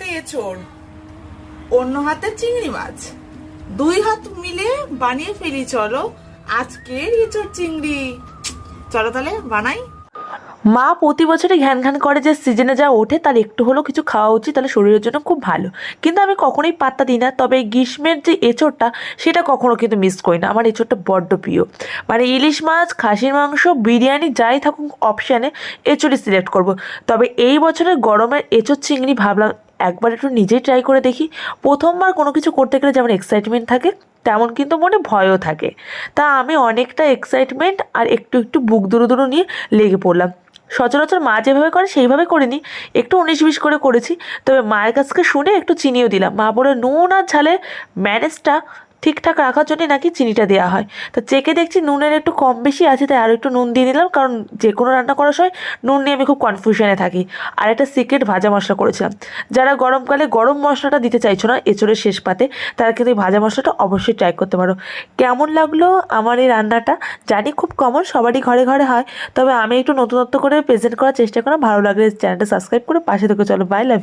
হাতে এঁচড় অন্য হাতে চিংড়ি মাছ। দুই হাত মিলে বানিয়ে ফেলি, চলো। আজকের এঁচড় চিংড়ি। চলো তাহলে, বানাই। মা প্রতি বছরই ঘ্যান ঘ্যান করে যে সিজনে যা ওঠে, তার একটু হলেও কিছু খাওয়া উচিত, তাহলে শরীরের জন্য খুব ভালো। কিন্তু আমি কখনোই পাত্তা দিই না, তবে গ্রীষ্মের যে এঁচড়টা সেটা কখনো কিন্তু মিস করি না। আমার এঁচড়টা বড্ড প্রিয়। মানে ইলিশ মাছ, খাসির মাংস, বিরিয়ানি, যাই থাকুক অপশানে এঁচড়ই সিলেক্ট করব। তবে এই বছরের গরমের এঁচড় চিংড়ি ভাবলাম একবার একটু নিজেই ট্রাই করে দেখি। প্রথমবার কোনো কিছু করতে গেলে যেমন এক্সাইটমেন্ট থাকে, তেমন কিন্তু মনে ভয়ও থাকে। তা আমি অনেকটা এক্সাইটমেন্ট আর একটু একটু বুক দুরু দুরু নিয়ে লেগে পড়লাম। সচরাচর মা যেভাবে করে সেইভাবে করিনি। একটু উনিশ বিশ করে করেছি। তবে মায়ের কাছকে শুনে একটু চিনিও দিলাম। মা বলে নুন আর ঝালে ম্যানেজটা ঠিকঠাক রাখার জন্যই নাকি চিনিটা দেওয়া হয়। তো চেকে দেখছি নুনের একটু কম বেশি আছে, তাই আরও একটু নুন দিয়ে দিলাম কারণ যে কোনো রান্না করার সময় নুন নিয়ে আমি খুব কনফিউশনে থাকি। আর একটা সিক্রেট ভাজা মশলা করেছিলাম। যারা গরমকালে গরম মশলাটা দিতে চাইছো না, এঁচড়ের শেষ পাতে, তারা কিন্তু এই ভাজা মশলাটা অবশ্যই ট্রাই করতে পারো। কেমন লাগল আমার এই রান্নাটা? জানি খুব কমন সবারই ঘরে ঘরে হয়। তবে আমি একটু নতুনত্ব করে প্রেজেন্ট করার চেষ্টা করলাম। ভালো লাগলে চ্যানেলটা সাবস্ক্রাইব করে পাশে থেকে চলো। By love you